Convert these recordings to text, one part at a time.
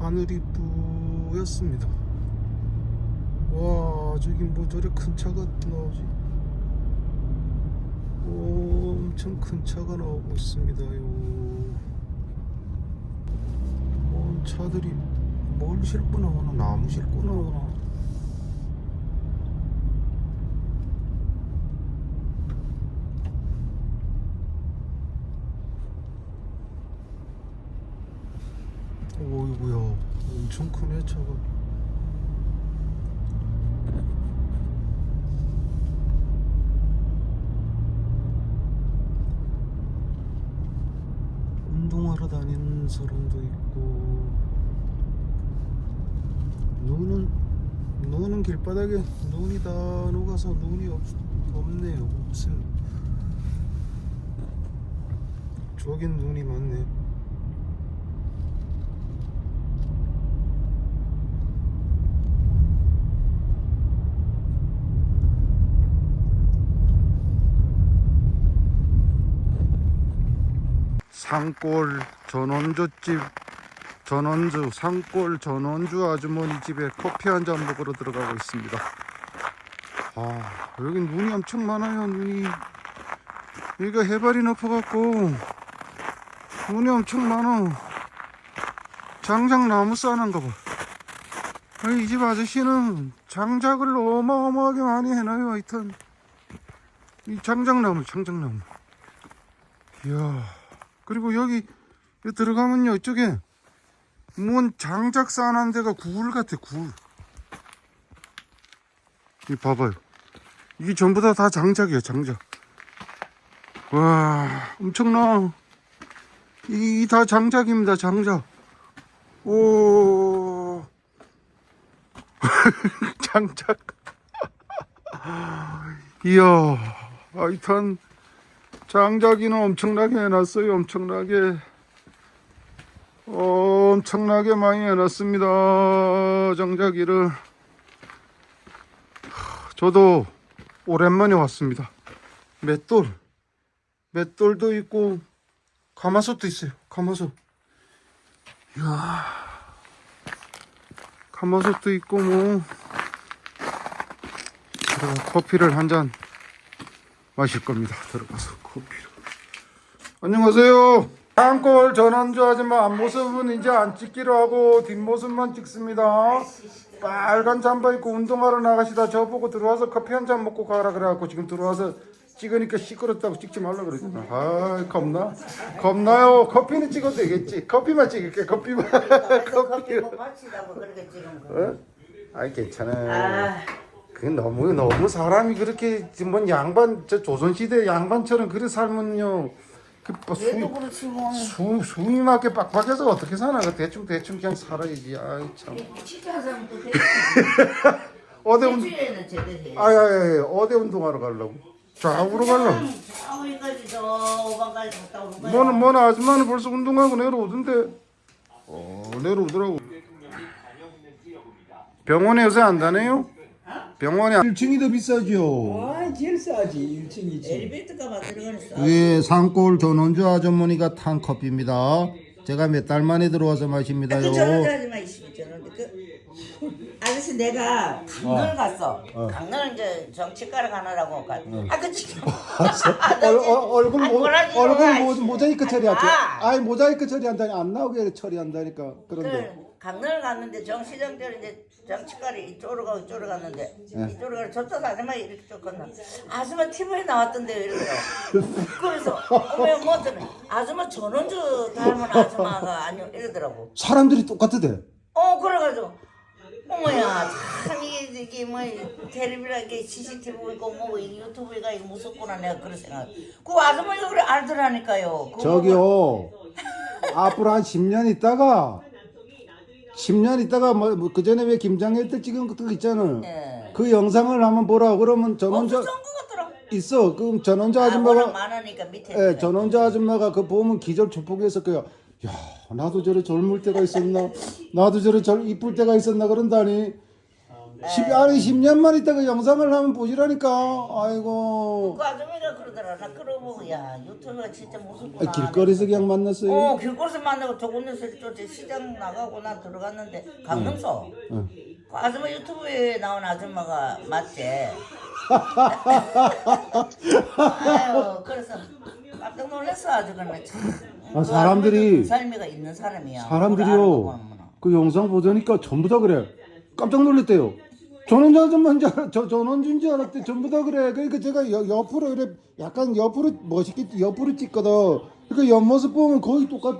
하늘이 뿌였습니다. 와 저기 뭐 저래 큰 차가 나오지? 오, 엄청 큰 차가 나오고 있습니다요. 뭔 차들이 뭘 싣고 나오나? 나무 싣고 나오나? 오이구야. 엄청 크네 차가. 운동하러 다니는 사람도 있고. 눈은 눈은 길바닥에 눈이 다 녹아서 눈이 없, 없네요 없어요. 저긴 눈이 많네 산골 전원주집 전원주 산골 전원주 아주머니 집에 커피 한 잔 먹으러 들어가고 있습니다. 아 여기 눈이 엄청 많아요 눈이. 여기가 해발이 높아갖고 눈이 엄청 많아. 장작 나무 싸는가 봐. 이집 아저씨는 장작을 어마어마하게 많이 해놔요 하여튼. 이 장작나무 장작나무. 이야 그리고 여기, 들어가면요 이쪽에 뭔 장작 쌓아놓은 데가 굴 같아 굴. 이 봐봐요. 이게 전부 다 다 장작이야 장작. 와 엄청나. 이 다 장작입니다 장작. 오 장작. 이야 하여튼 장작이는 엄청나게 해놨어요. 엄청나게. 엄청나게 많이 해놨습니다. 장작이를. 하, 저도 오랜만에 왔습니다. 맷돌. 맷돌도 있고, 가마솥도 있어요. 가마솥. 이야. 가마솥도 있고, 뭐. 커피를 한잔 마실 겁니다. 들어가서 커피를. 안녕하세요. 산골 전원주 아줌마 앞모습은 이제 안 찍기로 하고 뒷모습만 찍습니다. 빨간 잠바 입고 운동하러 나가시다 저보고 들어와서 커피 한 잔 먹고 가라 그래갖고 지금 들어와서 찍으니까 시끄럽다고 찍지 말라 그러잖아. 아 겁나 겁나요. 커피는 찍어도 되겠지. 커피만 찍을게. 커피만. 커피 못 마시다고 그렇게 찍은 거. 어? 아이 괜찮아. 아, 그 너무 너무 사람이 그렇게 뭔 양반 저 조선 시대 양반처럼 그래 살면요 그뭐 얘도 그렇지 뭐. 수 수입 맞게 빡빡해서 어떻게 사나 그 대충 대충 그냥 살아야지 아이 참 사람도 돼. 어디 운 일주일에는 제대로 해. 아야야 어디 운동하러 가려고 좌우로 가려고 아무리까지 저 오방까지 갔다 오는 거야. 뭐는 뭐는 아줌마는 벌써 운동하고 내려오던데 어 내려오더라고 병원에 요새 안 다녀요? 병원에 1층이 더 비싸죠 아, 제일 싸지. 1층이지. 엘리베이터 값 들어가는 예, 산골 전원주 아주머니가 탄 커피입니다. 제가 몇 달 만에 들어와서 그 마십니다요. 저런 하지 마 이씨 저런 그 아저씨 내가 강릉 갔어. 강릉 이제 정치과를 가느라고 가. 아그 지금. 얼, 얼, 얼굴 아니, 모, 얼굴 모, 씨. 모자이크 처리할게. 아. 아니 모자이크 처리한다니 안 나오게 처리한다니까. 그런데 그 강릉을 갔는데 정시장들 이제 정치과를 이쪽으로 가고 이쪽으로 갔는데 이쪽으로 가서 저쪽 아줌마 이렇게 쭉 건너 아줌마 TV에 나왔던데요 이러더라고 그래서 어머 뭐 어쩌네? 아줌마 전원주 닮은 아줌마가 아니요 이러더라고. 사람들이 똑같대. 어 그래가지고 어머야 참 이게 이게 뭐 텔레비랑 이게 CCTV 있고 뭐 유튜브가 이거 무섭구나 내가 그런 생각. 그 아줌마 이거 그래 알더라니까요. 그거 저기요. 앞으로 한 10년 있다가 10년 있다가 뭐그 전에 왜 김장일 때 찍은 것도 있잖아. 예. 그 영상을 한번 보라 그러면 전원자 없었던 것 같더라 있어. 그럼 전원자 아, 아줌마가 많으니까 밑에 예, 전원자 아줌마가 그 보면 기절 초폭했을 거야. 야, 나도 저래 젊을 때가 있었나? 나도 저래 젊 이쁠 때가 있었나 그런다니. 십 아니 10년만 있다가 영상을 하면 보시라니까. 아이고. 그 아줌마가 그러더라. 나 그러고 야 유튜브가 진짜 무섭구나. 아, 길거리에서 그냥 만났어요. 어 길거리에서 만나고 조금에서 또 시장 나가고 나 들어갔는데 강릉서. 응. 그 아줌마 유튜브에 나온 아줌마가 맞지? 아유 그래서 깜짝 놀랐어 아주 그냥 참. 아, 그 사람들이- 삶이가 있는 사람이야. 사람들이요. 그 영상 보더니까 전부 다 그래. 깜짝 놀랐대요. 전원자전만 저 전원준 줄 알았대. 전부 다 그래. 그러니까 제가 여, 옆으로 이래 약간 옆으로 멋있게 옆으로 찍거든. 그러니까 옆모습 보면 거의 똑같아.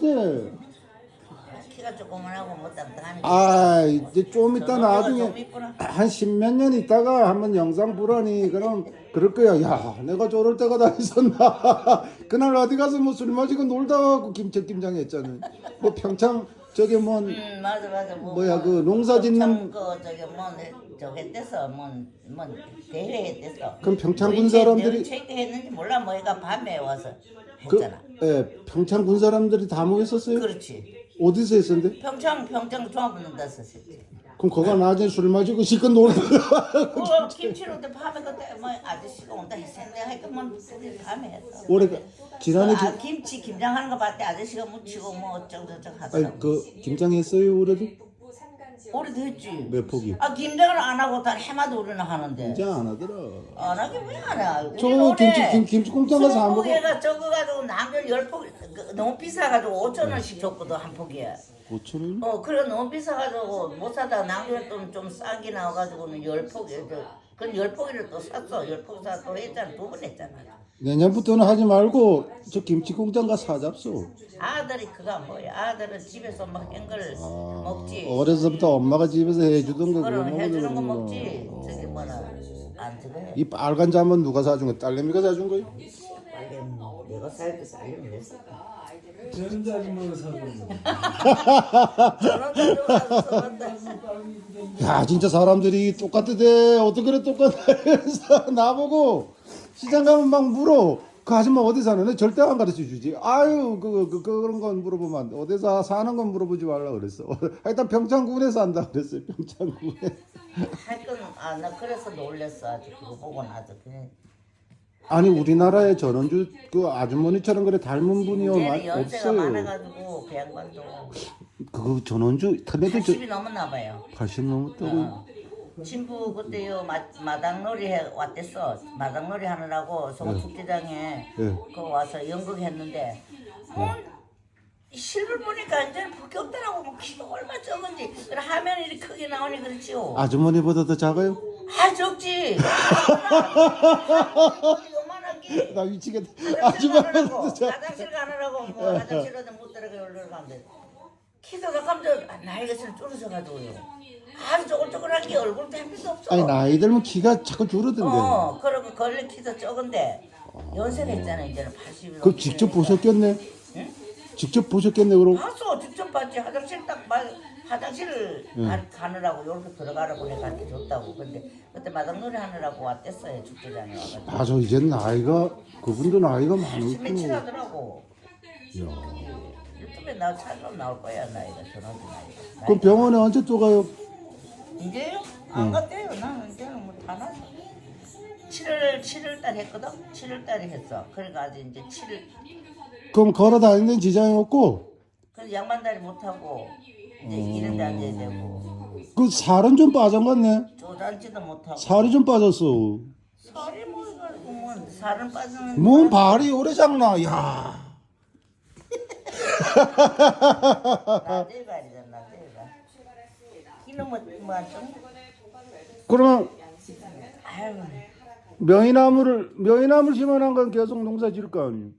키가 조그만하고 뭐 땅땅하니까. 아 이제 좀 이따 좀 나중에? 한 십몇 년 있다가 한번 영상 보라니 그럼 그럴 거야. 야 내가 저럴 때가 다 있었나. 그날 어디 가서 뭐 술 마시고 놀다 가고 김치 김장 했잖아요. 뭐 평창 저기 뭐음 맞아 맞아. 뭐, 뭐야, 그 농사 짓는- 참, 그 저기 뭐 저기 했댔어 뭐뭐 대회 했댔어 그럼 평창군 체- 사람들이- 체크 했는지 몰라. 뭐가 밤에 와서 그, 했잖아. 예, 평창 군 사람들이 다 모였었어요? 그 렇지. 어디서 했었는데? 평창 평창 종합운동단에서 했지 그럼 거가 낮에 술 마시고 실컷 놀다가 그 김치로도 밤에 그때 뭐 아저씨가 온다 하여튼 뭐 그때 밤에 했어 올해 지난해 아, 기, 김치 김장하는 거 봤대 아저씨가 묻히고 뭐 어쩌고 저쩌고 아니 하더라고 그 김장했어요 올해도? 오래도 했지 몇 포기? 아 김장을 안 하고 다 해마다 우리는 하는데 김장 안 하더라 안 하긴 왜안 해? 저 김치 김, 김치 공장 가서 안 먹어 포기가 적어 가지고 남들 열 포기 그, 너무 비싸가지고 5천 원씩 줬거든 한 포기에. 5천 원? 어 그래 너무 비싸가지고 못 사다 남들 좀좀 싸게 나와가지고는 열 포기 그건 열 포기를 또 샀어 열 포기 사또 했잖아 두 번 했잖아. 내년부터는 하지 말고 저 김치 공장 가서 사잡소 아들이 그가 뭐야 아들은 집에서 막한걸 먹지. 어려서부터 엄마가 집에서 해주던 거 그거 그럼 해주는 거 먹지. 저기 뭐나 안 저거 이 빨간 잠은 누가 사준 거야? 딸내미가 사준 거야? 빨리 내가 살게 살려면 됐어. 사고 가지고 가서 썼다. 야 진짜 사람들이 똑같대 어떻게 그래 똑같아 나보고 시장 가면 막 물어. 그 아줌마 어디 사는 애 절대 안 가르쳐 주지. 아유 그, 그, 그 그런 건 물어보면 안 돼. 어디서 사는 건 물어보지 말라 그랬어. 일단 평창군에 산다 그랬어요 평창군에. 할건 아나 그래서 놀랬어 아주 그거 보고 나서. 그냥 아니 우리나라에 전원주 그 아주머니처럼 그래 닮은 분이요 이제는 마- 연세가 없어요. 많아가지고 그 양반도. 그 전원주 터네도 저 80이 넘었나 봐요. 80 넘었다고. 어. 친구 그때요 마, 마당놀이 해 왔댔어. 마당놀이 하느라고 송축제장에 예. 그 와서 연극했는데 어, 이 실물 보니까 밖에 없더라고. 뭐 키가 얼마 적은지. 그래 화면이 이렇게 크게 나오니 그렇지요. 아주머니보다 더 작아요? 아 적지 나 미치겠다 화장실 더 작아 화장실 가느라고 뭐 화장실에도 못 들어가 올라가는데 키도 깜짝 나이가 좀 줄어져가지고요. 아주 쪼글쪼글한 게 얼굴도 한 개도 없어. 아니 나이 들면 키가 자꾸 줄어든대 어 그리고 걸레 키도 적은데 연세가 있잖아 이제는 80이 그 직접 보셨겠네? 직접 보셨겠네 그럼? 봤어 직접 봤지. 화장실 딱 마, 화장실을 가, 가느라고 이렇게 들어가라고 내가 가르쳐 줬다고 근데 그때 마당놀이 하느라고 왔댔어요 축제장에 와가지고 맞아 이제 나이가 그분도 나이가 몇칠 많았구나 하더라고 유튜브에 나 찾으면 나올 거야 나이가 전화도 나이가 그럼 병원에 언제 또 가요? 이제요? 안 갔대요. 나는 이제는 뭐다 났어. 7월 7월 달 했거든. 7월 달에 했어. 그러니까 아직 이제 7월 그럼 걸어 다니는 지장이 없고 그래서 양반 다리 못 하고 이런 데 앉아야 되고. 그 살은 좀 빠져갔네. 조단지도 못 하고. 살이 좀 빠졌어. 살이 뭐 가지고 뭐 살은 빠지는 뭔 발이 오래 장나 야. 이놈은 뭐좀. 그러면 아유. 명이나무를 명이나무를 심어놓은 건 계속 농사 지을 거 아니에요?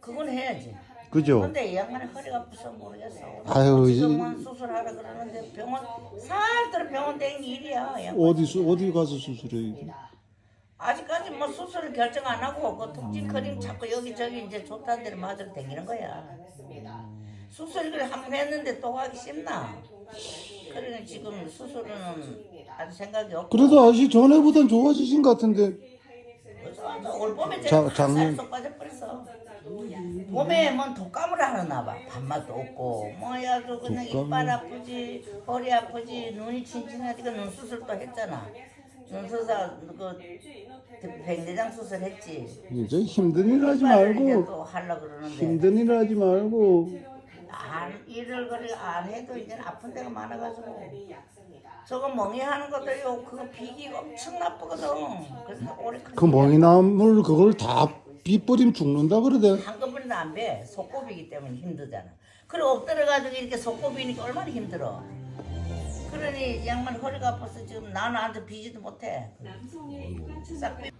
그건 해야지. 그죠? 근데 이 양반이 허리가 아파서 모르겠어. 아유, 지금은 수술하라 그러는데 병원 살들 병원 댕기 일이야. 양반. 어디 어디 가서 수술해 이게 아직까지 뭐 수술을 결정 안 하고 그 특징 크림 자꾸 여기저기 이제 좋다는 데를 맞으러 다니는 거야. 수술 그래 한번 했는데 또 하기 쉽나? 그러니 지금 수술은 아직 생각이 없고. 그래도 아저씨 전에보단 좋아지신 것 같은데 그래서 올 봄에 자, 제가 작년- 쏙 빠져버렸어. 몸에 뭔 독감을 하나 봐. 밥맛도 없고 뭐야 그 그냥 이빨 아프지 허리 아프지 눈이 칭칭하니까 눈 수술도 했잖아. 눈 수술 그 백내장 수술 했지. 이제 힘든 일 하지 말고 또 하려 그러는데 힘든 일 하지 말고 안 일을 그리 안 해도 이제 아픈 데가 많아가지고 저거 멍이 하는 것도요 그거 비기가 엄청 나쁘거든. 그래서 오래 그 멍이 나물 그걸 다 비버리면 죽는다 그러대. 한꺼번에 안 배. 속고비기 때문에 힘들잖아. 그리고 엎드려가지고 이렇게 속고비니까 얼마나 힘들어. 그러니 이 양반 허리가 아파서 지금 나는 한테 비지도 못해. 싹 빼.